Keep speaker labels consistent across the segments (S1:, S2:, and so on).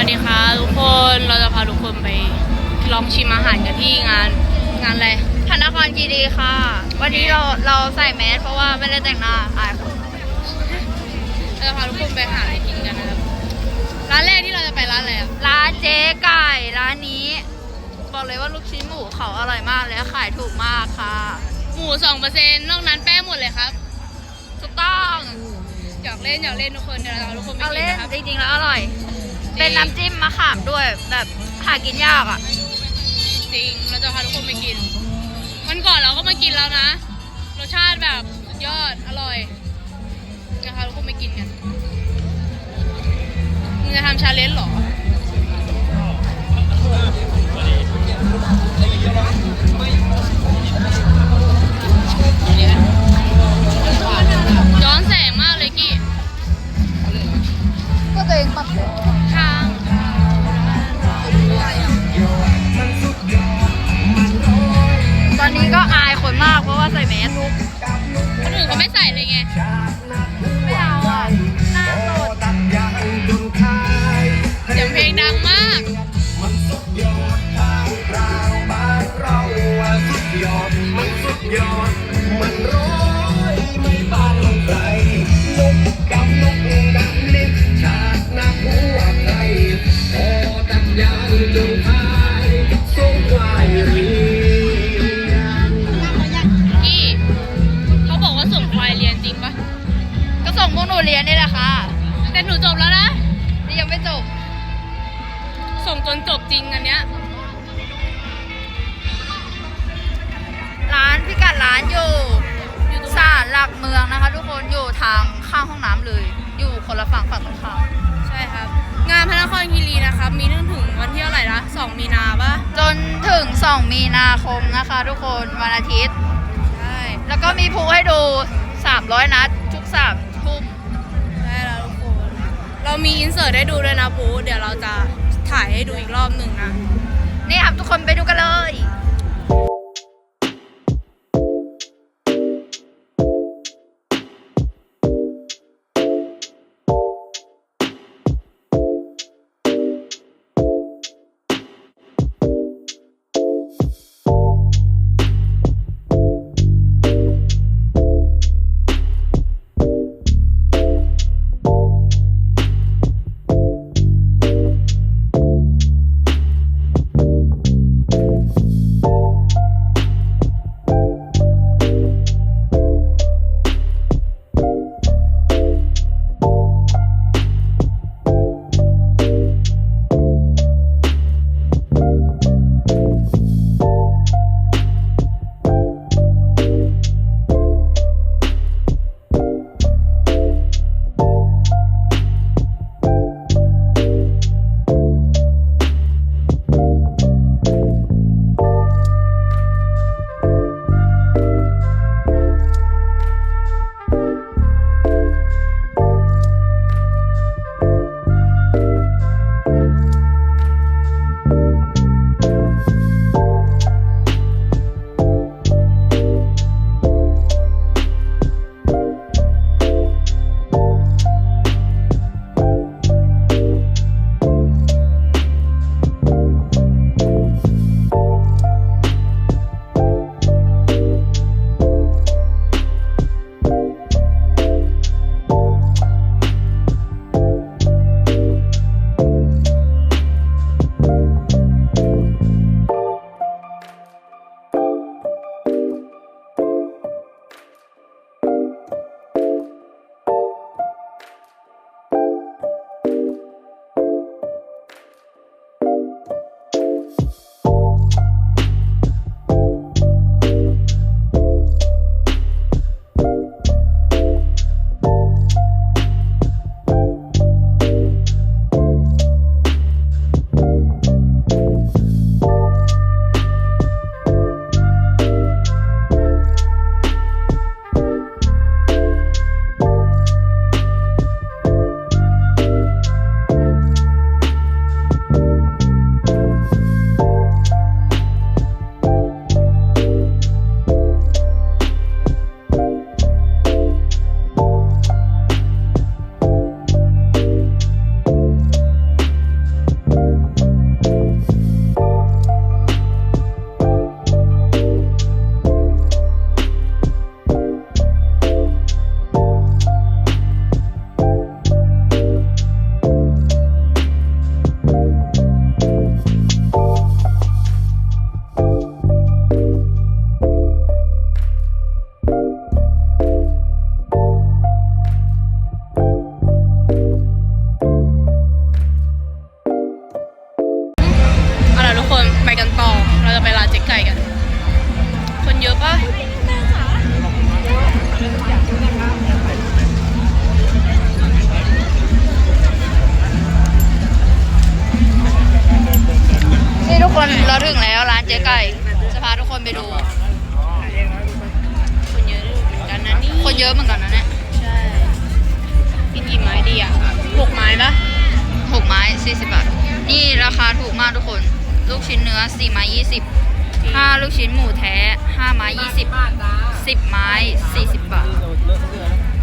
S1: วัสดีค่ะทุกคนเราจะพาทุกคนไปลองชิมอาหารกันที่งานงานอะไร
S2: พระนครคีรีค่ะ วันนี้เราเราใส่แมสเพราะว่าไม่ได้แต่งหน้าอายคน
S1: เราจะพาทุกคนไปหาอะไรกินกันนะครับร้านแรกที่เราจะไปร้านอะไรอะ
S2: ร้านเจ๊ไก่ร้านนี้ บอกเลยว่าลูกชิ้นหมูเขาอร่อยมากเลยขายถูกมากค่ะ
S1: หมูสองเปอร์เซ็นต์นอกนั้นแป้งหมดเลยครับ
S2: ถูกต้อง
S1: หยอกเล่นหยอกเล่นทุกคนเดี๋ยวเราจะพาทุกคนไป
S2: เอา
S1: กิน
S2: เล่น
S1: นะครับ
S2: จริงๆแล้วอร่อย เป็นน้ำจิ้มมะขามด้วยแบบหากินยากอะ
S1: จริงเราจะพาทุกคนไปกิน วันก่อนเราก็มากินแล้วนะ รสชาติแบบสุดยอด อร่อยจะพาทุกคนไปกินกัน มึงจะทำชาเลนจ์เหรอ ย้อนแสงมากเลยกี้
S2: ก็ตัวเองปะ มากเพราะว่าใส่แมส
S1: คนอื่นเขาไม่ใส่เลยไง
S2: เรี
S3: ยนนี่
S2: แหละค่ะ
S1: แต่หนูจบแล้วนะ
S2: นี่ยังไม่จบ
S1: ส่งจนจบจริงอันเนี้ย
S2: ร้านพิกัดร้านอยู่ศาลหลักเมืองนะคะ ทุกคนอยู่ทางข้างห้องน้ำเลย อยู่คนละฝั่งฝั่งตรงข้าม
S1: ใช่ครับ งานพระนครคีรีนะคะมีนึงถึงวันที่เท่าไหร่นะสองมีนาปะ
S2: จนถึงสองมีนาคมนะคะ ทุกคนวันอาทิตย์
S1: ใช่
S2: แล้วก็มีพลุให้ดูสาม
S1: ร้อยนัดทุกสาม เรามีอินเสิร์ตให้ดูด้วยนะปูเดี๋ยวเราจะถ่ายให้ดูอีกรอบหนึ่งนะ
S2: นี่ครับทุกคนไปดูกันเลย
S1: หกไม้ปะ
S2: หกไม้สี่สิบบาท นี่ราคาถูกมากทุกคน ลูกชิ้นเนื้อสี่ไม้ยี่สิบห้าลูกชิ้นหมูแท้ห้าไม้ยี่สิบสิบไม้สี่สิบบาท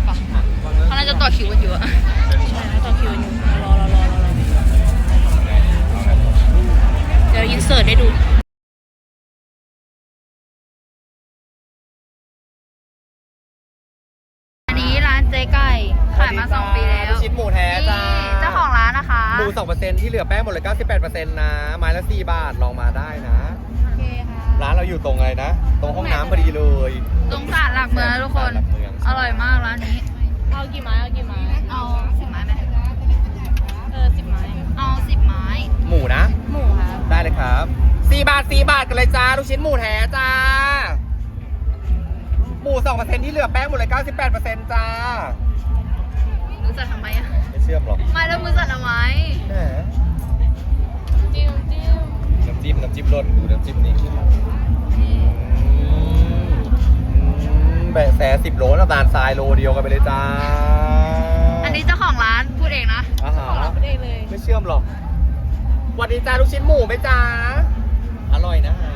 S2: ไปเขาน่าจะต่อคิวกันอยู่อะ
S1: ใช่แล้วต่อคิวอยู่รอรอรอรอรอเดี๋ยวอินเสิร์ตให้ดูา
S2: น
S4: นะ
S2: คะ
S4: หมูสองเปอร์เซ็นต์ที่เหลือแป้งหมดเลยเก้าสิบแปดเปอร์เซ็นต์นะ ไม้ละสี่บาท ลองมาได้นะ
S1: โอเคค่ะ
S4: ร้านเราอยู่ตรงอะไรนะ ตรงห้องน้ำพอดีเลย
S2: ตรงตลาดหลักเมืองนะทุกคน
S4: ตลาดหลักเมือง
S2: อร่อยมากร้านนี้
S1: เอากี่ไม้เอากี่ไม้
S2: เอาสิบไม้ไหม
S1: เออสิบไม้
S2: เอาสิบไม้
S4: หมูนะ
S1: หมูค่ะ
S4: ได้เลยครับสี่บาทสี่บาทกันเลยจ้าลูกชิ้นหมูแท้จ้า หมูสองเปอร์เซ็นต์ที่เหลือแป้งหมดเลยเก้าสิบแปดเปอร์เซ็นต์จ้า
S2: มือสั่นทำไมอะ
S4: ไม่ เชื่อมหรอก
S2: ไม่แล้วมือสั่นทำไม
S4: แหม
S1: จิ้มจิ้ม
S4: น้ำจิ้มน้ำจิ้มรสดูน้ำจิ้มนี่อืมแบะแสสิบโลน้ำตาลทรายโลเดียวกันไปเลยจ้า
S2: อันนี้เจ้าของร้านพูดเองนะ
S4: อาหา
S1: ของเรา
S4: ร
S1: ไม่ได้เลย
S4: ไม่เชื่อมหรอกสวัสดีจ้าลูกชิ้นหมูไหมจ้าอร่อยนะฮะ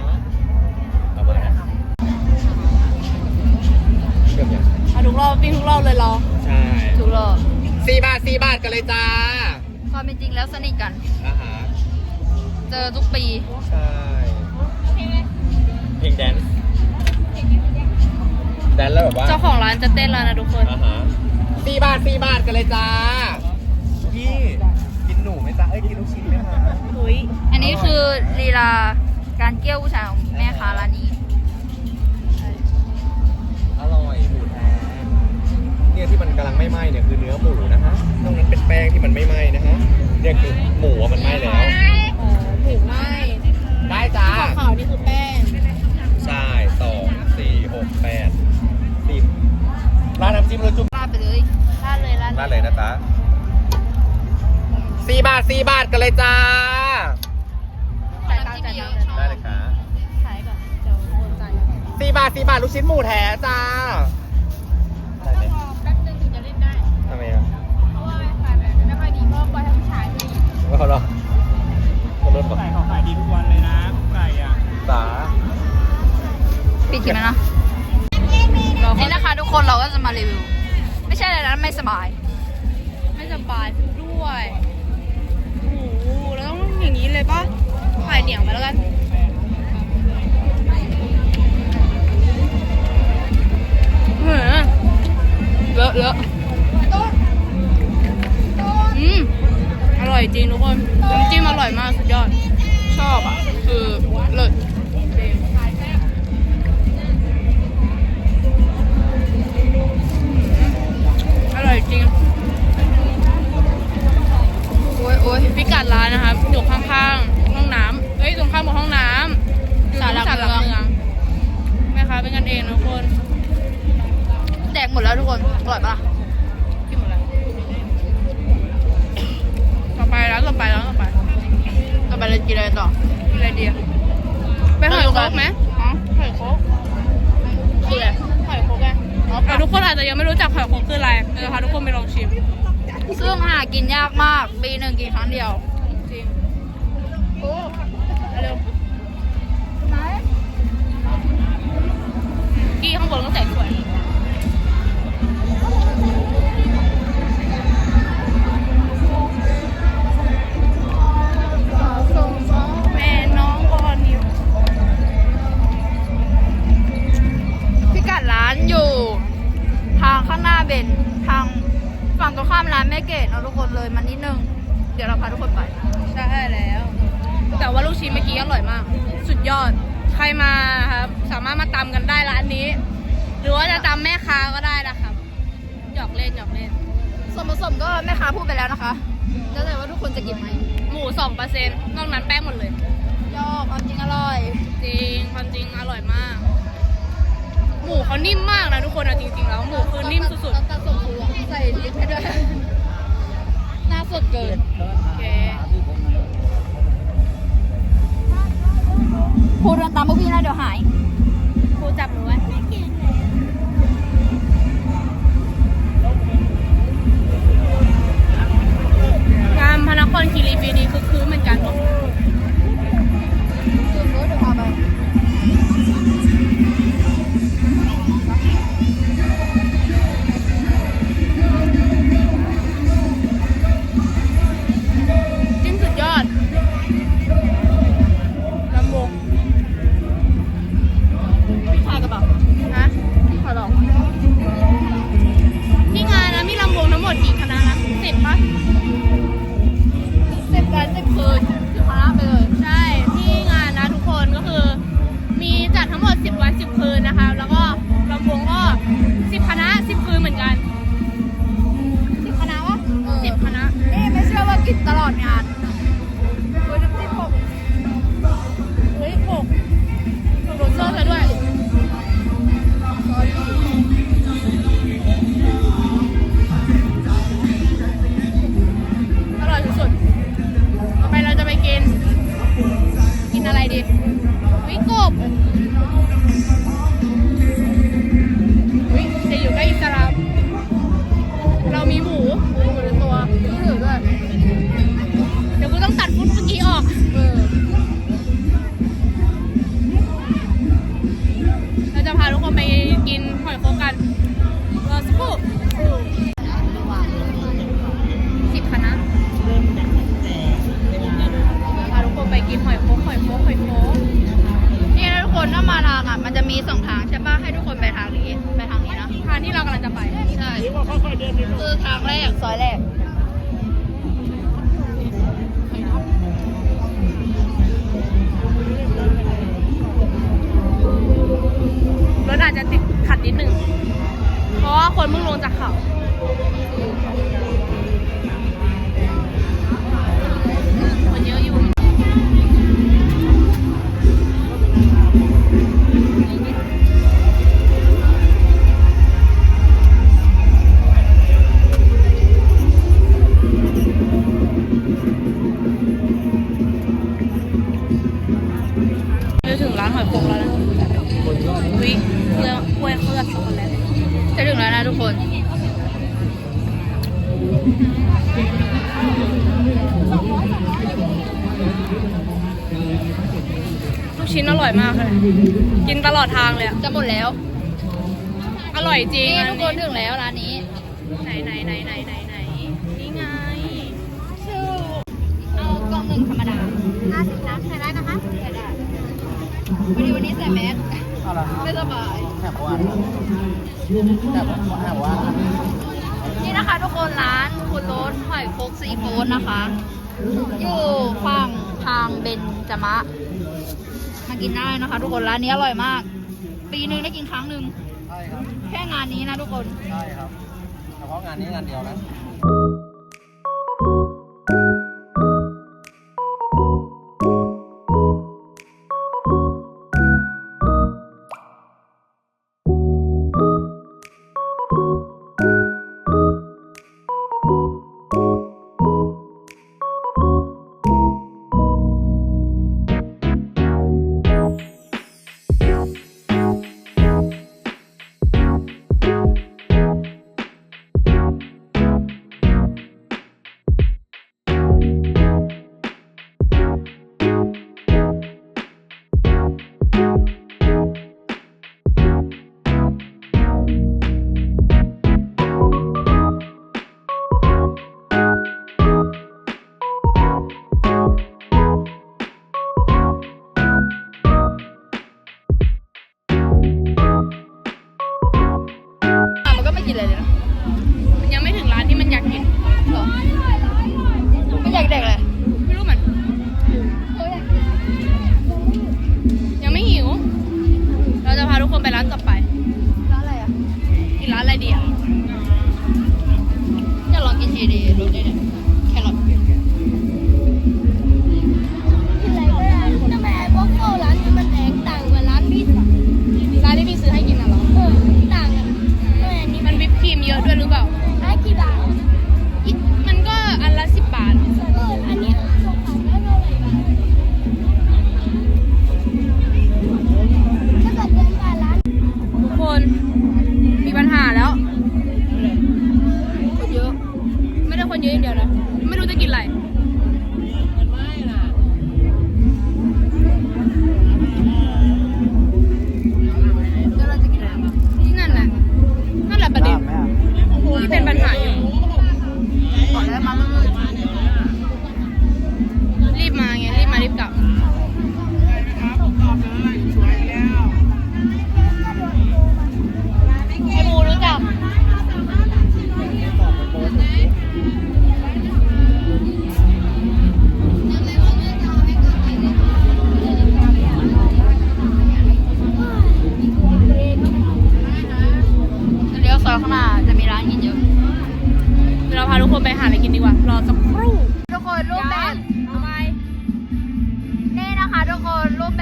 S4: เอามานะเชื่อมยัง
S1: เอาทุกรอบปิ้งทุกรอบเลยเหรอ
S4: ใช่
S2: ถูกหรอก
S4: สี่บาทสี่บาทกันเลยจ้า
S2: ความเป็นจริงแล้วสนิทกัน
S4: อาหาร
S2: เจอทุกปี
S4: ใช่เพลงแดนซ์แดนซ์แล้วแบบว่า
S1: เจ้าของร้านจะเต้นแล้วนะทุกคน
S4: อาหารสี่บาทสี่บาทกันเลยจ้าพี่กินหนูไหมจ้าเอ้ยกินลูกชิ้นไหมคะ
S1: หุย
S2: อันนี้คือลีลาการเกี้ยวผู้ชายของแม่ค้าร้านนี้
S4: เนี่ยที่มันกำลังไม่ไหม้เนี่ยคือเนื้อหมูนะฮะนอกนั้นเป็นแป้งที่มันไม่ไหม้นะฮะเนี่ยคือหมูอะมันไหม้แล้ว
S1: อ๋อถูกไหม
S4: ได้จ้า
S1: ขาวๆนี่คือแป้ง
S4: ใช่สองสี่หกแปดสิบร้านน้ำจิ้มรสจุ่ม
S2: ราดไปเลย
S1: ราดเลยราด
S4: ร้านเลยนะจ๊ะสี่บาทสี่บาทกันเลยจ้า
S1: จ่ายตังค์จ่ายตังค์
S4: ได้เลยค่ะ
S1: ขายก่อน เดี๋ยวโอนจ่าย
S4: สี่บาทสี่บาทลูกชิ้นหมูแท้จ้า
S1: ว่าเขา
S4: หรอขาลดป่ะ
S5: ไก่เขาขายดีทุกวันเลยนะไก่อะ
S4: สา
S2: ปิดคลิปแล้วนะนี่นะคะทุกคนเราก็จะมารีวิว ไม่ใช่อะไรนะไม่สบาย
S1: ไม่สบายด้วยโอ้โหแล้วต้องอย่างนี้เลยปะขายเหนียวไปแล้วกันเหมือนเลอะเลอะ อร่อยจริงทุกคนน้ำจิ้มอร่อยมากสุดยอด ชอบอะ คือเลิศจริงอร่อยจริง
S2: โอ้ยโอ้ย
S1: พิกัดร้านนะครับอยู่ข้างๆ ห้องน้ำเฮ้ย ตรงข้ามกับห้องน้ำอยู่ตรงศาลหลักเมืองแม่ค้าเป็นกันเองนะทุกคน
S2: แดกหมดแล้วทุกคน อร่อยปะ
S1: ร้านต่อไปร้านต่อไป
S2: ต่อไปเรากินอะไรต่อ
S1: กินอะไรดีอะไปหอยโคกไหมหอยโคกคืออะไรหอยโคกไงแต่ทุกคนอาจจะยังไม่รู้จักหอยโคกคืออะไรเดี๋ยวพาทุกคนไปลองชิม
S2: ซึ่งหากินยากมาก ปีหนึ่งกินครั้งเดียว
S1: จริงโอ้เร็วกี้ข้างบนก็ใส่ถ้วย
S2: เบนทางฝั่งตรงข้ามร้านแม่เกดเราทุกคนเลยมานิดนึง เดี๋ยวเราพาทุกคนไป
S1: ใช่แล้ว แต่ว่าลูกชิ้นเมื่อกี้อร่อยมาก สุดยอด ใครมาครับ สามารถมาตำกันได้ร้านนี้ หรือว่าจะตำแม่ค้าก็ได้นะครับ หยอกเล่นหยอกเล่น
S2: ส่วนผสมก็แม่ค้าพูดไปแล้วนะคะแล้วแต่ว่าทุกคนจะกินไหม
S1: หมูสองเปอร์เซ็นต์นอกนั้นแป้งหมดเลย
S2: ยอกความจริงอร่อย
S1: จริงความจริงอร่อยมากห มูเขานิ่มมากนะทุกคนอะจริงๆแล้วหมูคือนิ่มสุด
S2: ตัดส่งครัวใส่ลิปให้ด้วยหน้าสดเกิน
S1: ๆโอเคามาทางอะ
S2: มันจะมีสองทางใช่ปะให้ทุกคนไปทางนี้ไปทางนี้นะ
S1: ทางที่เรากำลังจะไป
S2: ใช่คือทางแรกซอยแรก
S1: รถอาจจะติดขัดนิดนึง เพราะว่าคนเพิ่งลงจากเขา มด
S2: แล้ว
S1: อร่อยจริง
S2: นี่
S1: อั
S2: ทุกคนถึงแล้วร้านนี้
S1: ไหนไหนไหนไหนไหนไหนนี่ไง
S2: เอากล่องหนึ่งธรรมดา50น้ำใส่ได้นะคะใส่ได้พอดีวันนี้ใส่แมสไม่สบาย
S4: แถบวันแถบแถบวัน
S2: นี่นะคะทุกคนร้านคุณโรสหอยโคกซีฟู้ดนะคะ อยู่ฝั่งทางเบนจมะมากินได้นะคะ ทุกคนร้านนี้อร่อยมาก ปีหนึ่งได้กินครั้งหนึ่ง
S4: ใช่ครับ
S2: แค่งานนี้นะทุกคน
S4: ใช่ครับ เฉพาะงานนี้งานเดียวนะ
S2: อะ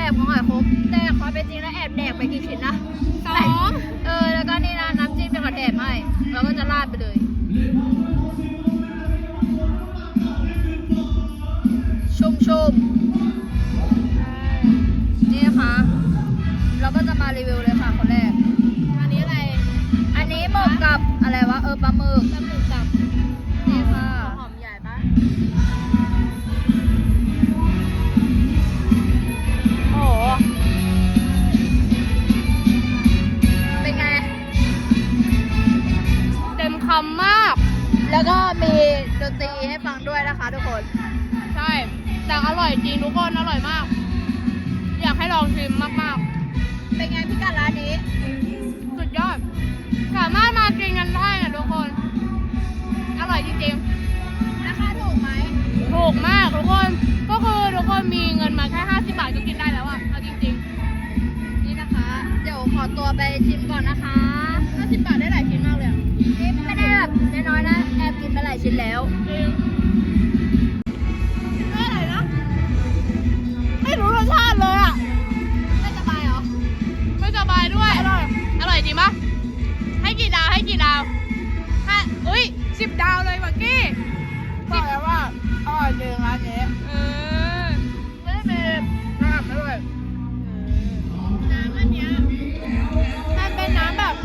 S6: บ
S2: ของหอยคกแต่ความเป็นจริงแล้วแอบแดกไปกี่ชิ้นนะ
S1: สอง
S2: เออแล้วก็นี่นะน้ำจิ้มเป็นกระแถมให้เราก็จะราดไปเลย ชุ่มๆนี่นะคะเราก็จะมารีวิวเลยค่ะคนแรก
S1: อันนี้อะไร
S2: อันนี้หมกกับอะไรวะเออปลาหมึก
S1: ตำลึงกับ อ
S2: ร่
S1: อยจริงทุกคนอร่อยมาก อยากให้ลองชิมมาก
S2: เป็นไงพี่กัดร้านนี้
S1: ๆ สุดยอด สามารถมากินกันได้นะทุกคน อร่อยจริง
S2: ราคาถูกไหม
S1: ๆถูกมากทุกคน ก็คือทุกคนมีเงินมาแค่ 50 บาทก็กินได้แล้วอะเอาจริง
S2: นี่นะคะ เดี๋ยวขอตัวไปชิมก่อนนะคะ
S1: ๆ 50 บาทได้หลายชิ้นมากเลยอะ
S2: นี่ไม่ได้แบบน้อยๆนะ แอบกินไปหลายชิ้นแล้ว
S1: จริง อร่อ
S2: ย
S1: จริงปะให้กี่ดาวให้กี่ดาวห้าอุ้ยสิบดาวเลยบักกี้บอกแล้วว่าอร่อยจริงร้านนี้เออไม่ได้เป็นน้ำอร่อยน้ำอันเนี้ยมันเป็นน้ำแบบ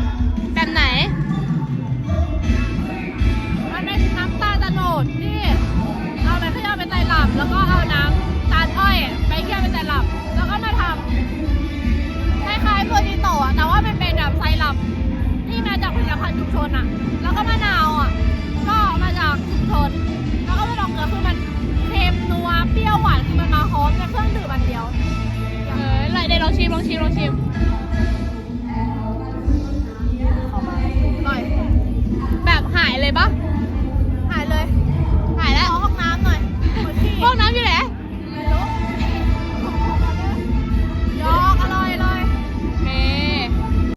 S1: แบบไหน มันเป็นน้ำตาลตะโนดที่เอาไปเคี่ยวเป็นไตรหลับ แล้วก็เอาน้ำตาลอ้อยไปเคี่ยวเป็นไตรหลับ แล้วก็มาทำคล้ายๆโปรตีโตะแต่ว่ามันเป็นแบบ ไซรัปที่มาจากผลิตภัณฑ์ชุมชนอะแล้วก็มะนาวอะ ก็มาจากชุมชน แล้วก็มาลองเกลือคือมันเค็มนัวเปรี้ยวหวานคือมันมาพร้อมในเครื่องดื่มอันเดียวเออไหเดี๋ยวลองชิมลองชิมลองชิมอ
S2: ร่อย
S1: แบบหายเลยปะหายเลย หายแล้วห้อง
S7: น้ำหน่อย
S1: ห้องน้ำอยู่